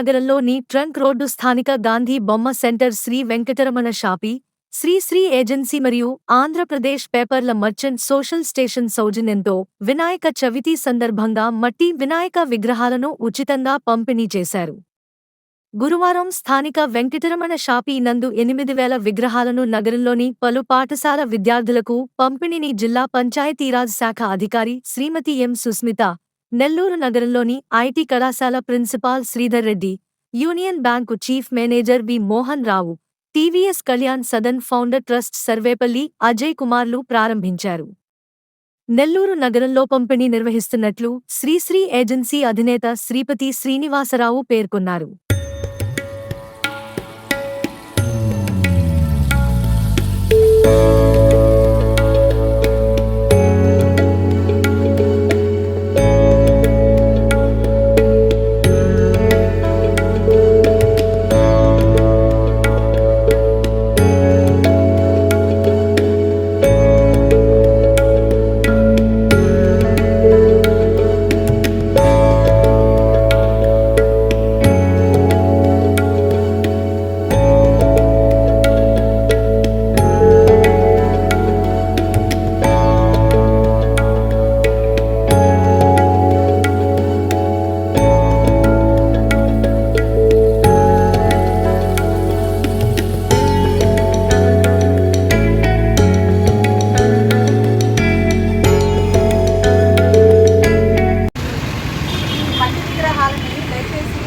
నగరంలోని trunk road స్థానిక గాంధీ బొమ్మ సెంటర్ శ్రీ వెంకటరమణ షాపి శ్రీ శ్రీ ఏజెన్సీ మరియు ఆంధ్రప్రదేశ్ పేపర్ల మర్చెంట్ సోషల్ స్టేషన్ సౌజన్యంతో వినాయక చవితి సందర్భంగా మట్టి వినాయక విగ్రహాలను ఉచితంగా పంపిణీ చేశారు. గురువారం స్థానిక వెంకటరమణ షాపీ నందు ఎనిమిది వేల విగ్రహాలను నగరంలోని పలు పాఠశాల విద్యార్థులకు పంపిణీని జిల్లా పంచాయతీరాజ్ శాఖ అధికారి శ్రీమతి ఎం సుస్మిత నెల్లూరు నగరంలోని ఐటీ కళాశాల principal Sridhar Reddy Union Bank chief manager V Mohan Rao TVS Kalyan Sadan founder trust Sarvepalli Ajay కుమార్లు ప్రారంభించారు. నెల్లూరు నగరంలో పంపిణీ నిర్వహిస్తున్నట్లు శ్రీశ్రీ ఏజెన్సీ అధినేత శ్రీపతి శ్రీనివాసరావు పేర్కొన్నారు. మట్టి దయచేసి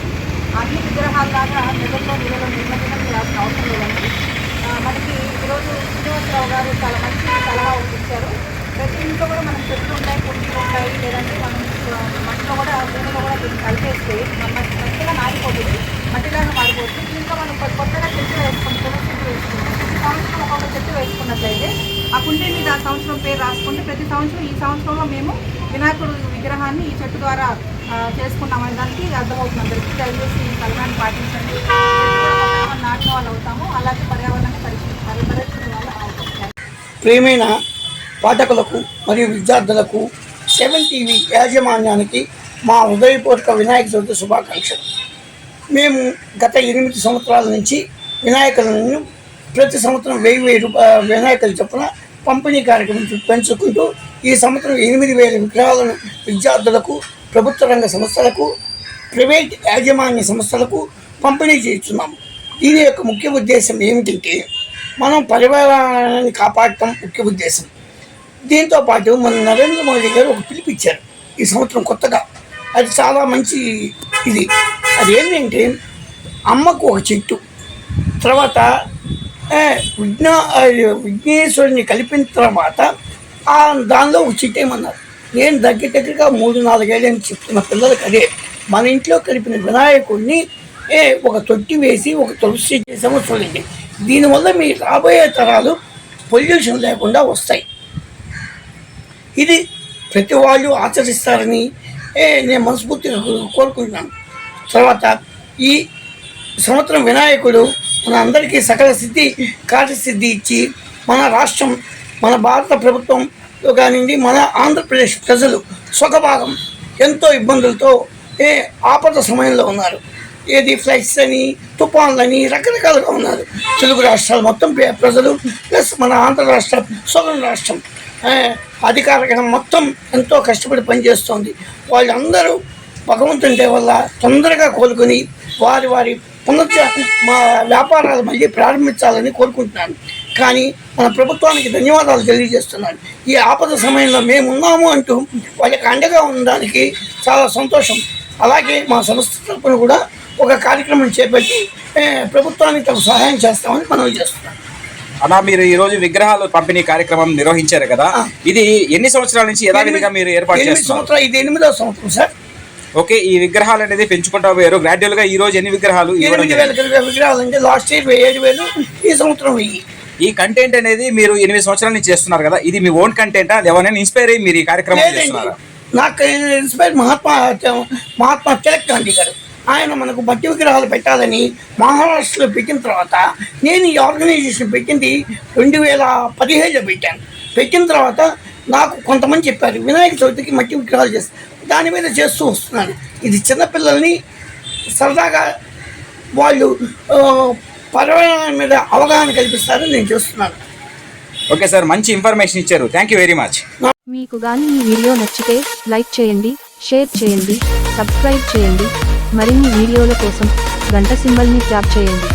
అన్ని విగ్రహాల్లాగా నిధుల్లో నిధులు నిమజ్జనం చేయాల్సిన అవసరం లేదండి. మనకి ఈరోజు శ్రీనివాసరావు గారు చాలా మంచి సలహా ఇచ్చారు. ప్రతి ఇంట్లో కూడా మనం చెట్లు ఉంటాయి కుండీలు ఉంటాయి లేదంటే మనం మట్టిలో కూడా భూమిలో కూడా దీన్ని కలిపేస్తే మన మట్టి నారిపోతుంది మట్టిలాగా మారిపోతుంది. ఇంకా మనం కొత్తగా చెట్లు వేసుకుంటాం తులసి చెట్లు వేసుకుంటాం ప్రతి సంవత్సరం ఒక్కొక్క చెట్టు వేసుకున్నట్లయితే ఆ కుండీ మీద ఆ సంవత్సరం పేరు రాసుకుంటే ప్రతి సంవత్సరం ఈ సంవత్సరంలో మేము వినాయకుడు విగ్రహాన్ని ఈ చెట్టు ద్వారా చేసుకున్నామనే దానికి అర్థమవుతుంది అందరికీ. దయచేసి ఈ సలహాన్ని పాటించండి. నాటిన వాళ్ళు అవుతాము. అలాగే పర్యావరణాన్ని పరిరక్షించ వాళ్ళు అవుతాం ప్రియమైన పాఠకులకు మరియు విద్యార్థులకు సెవెన్ టీవీ యాజమాన్యానికి మా హృదయపూర్వక వినాయక చవితి శుభాకాంక్షలు. మేము గత ఎనిమిది సంవత్సరాల నుంచి వినాయకులను ప్రతి సంవత్సరం వెయ్యి వెయ్యి రూపాయ వినాయకులు చొప్పున పంపిణీ కార్యక్రమం పెంచుకుంటూ ఈ సంవత్సరం ఎనిమిది వేల విగ్రహాలను విద్యార్థులకు ప్రభుత్వ రంగ సంస్థలకు ప్రైవేట్ యాజమాన్య సంస్థలకు పంపిణీ చేస్తున్నాం. దీని యొక్క ముఖ్య ఉద్దేశం ఏమిటంటే మనం పర్యావరణాన్ని కాపాడటం ముఖ్య ఉద్దేశం. దీంతో పాటు మన నరేంద్ర మోడీ గారు ఒక పిలిపిచ్చారు ఈ సంవత్సరం కొత్తగా. అది చాలా మంచి ఇది. అదేంటంటే అమ్మకు ఒక చెట్టు తర్వాత విఘ్న విఘ్నేశ్వరుని కలిపిన తర్వాత దానిలో ఒక చెట్టు నేను దగ్గర దగ్గరగా మూడు నాలుగేళ్ళని చెప్తున్న పిల్లలకి అదే. మన ఇంట్లో కలిపిన వినాయకుడిని ఏ, ఒక తొట్టి వేసి ఒక తులసి చెట్టు చేసామో చూడండి. దీనివల్ల మీ రాబోయే తరాలు పొల్యూషన్ లేకుండా వస్తాయి. ఇది ప్రతి వాళ్ళు ఆచరిస్తారని ఏ, నేను మనస్ఫూర్తిగా కోరుకుంటున్నాను. తర్వాత ఈ సంవత్సరం వినాయకుడు మన అందరికీ సకల సిద్ధి కార్యసిద్ధి ఇచ్చి మన రాష్ట్రం మన భారత ప్రభుత్వం కానివ్వండి మన ఆంధ్రప్రదేశ్ ప్రజలు సుఖభాగం ఎంతో ఇబ్బందులతో ఏ ఆపద సమయంలో ఉన్నారు. ఏది ఫ్లైట్స్ అని తుఫాన్లని రకరకాలుగా ఉన్నారు. తెలుగు రాష్ట్రాలు మొత్తం ప్రజలు ప్లస్ మన ఆంధ్ర రాష్ట్రం సొగం రాష్ట్రం. ఏ, మొత్తం ఎంతో కష్టపడి పనిచేస్తోంది. వాళ్ళందరూ భగవంతుని వల్ల తొందరగా కోలుకొని వారి వారి పునరుద్ధ మా వ్యాపారాలు మళ్ళీ ప్రారంభించాలని కోరుకుంటున్నాను. కానీ మన ప్రభుత్వానికి ధన్యవాదాలు తెలియజేస్తున్నాను. ఈ ఆపద సమయంలో మేము ఉన్నాము అంటూ వాళ్ళకి అండగా ఉండడానికి చాలా సంతోషం. అలాగే మా సంస్థ తరపున కూడా ఒక కార్యక్రమం చేపట్టి ప్రభుత్వానికి తగు సహాయం చేస్తామని మనవి చేస్తున్నాను. అలా మీరు ఈ రోజు విగ్రహాలు పంపిణీ కార్యక్రమం నిర్వహించారు కదా. ఇది ఎన్ని సంవత్సరాల నుంచి యథావిధిగా మీరు ఏర్పాటు చేస్తున్నారు? ఇది ఎనిమిదో సంవత్సరం సార్. ఓకే ఈ విగ్రహాలు అనేది పెంచుకుంటా పోయారు గ్రాడ్యువల్గా ఈ రోజు ఎన్ని విగ్రహాలు విగ్రహాలు అంటే లాస్ట్ ఇయర్ ఏడు వేలు ఈ సంవత్సరం వెయ్యి. ఈ కంటెంట్ అనేది మీరు ఎనిమిది సంవత్సరాల నుంచి చేస్తున్నారు కదా ఇది మీ ఓన్ కంటెంట్ అది ఎవరైనా ఇన్స్పైర్ అయ్యి మీరు ఈ కార్యక్రమం చేస్తున్నారా? నాకు ఇన్స్పైర్ మహాత్మా మహాత్మా తిలక్ గాంధీ గారు. ఆయన మనకు మట్టి విగ్రహాలు పెట్టాలని మహారాష్ట్రలో పెట్టిన తర్వాత నేను ఈ ఆర్గనైజేషన్ పెట్టింది రెండు వేల పదిహేడులో పెట్టాను. పెట్టిన తర్వాత నాకు కొంతమంది చెప్పారు వినాయక చవితికి మట్టి విగ్రహాలు చేస్తారు దాని మీద చేస్తూ వస్తున్నాను ఇది చిన్నపిల్లల్ని సరదాగా వాళ్ళు పర్యావరణం మీద అవగాహన కల్పిస్తారని నేను చూస్తున్నాను. ఓకే సార్ మంచి ఇన్ఫర్మేషన్ ఇచ్చారు. థ్యాంక్ యూ వెరీ మచ్ మీకు గాని ఈ వీడియో నచ్చితే లైక్ చేయండి షేర్ చేయండి సబ్స్క్రైబ్ చేయండి. మరిన్ని వీడియోల కోసం గంట సింబల్ని ట్యాప్ చేయండి.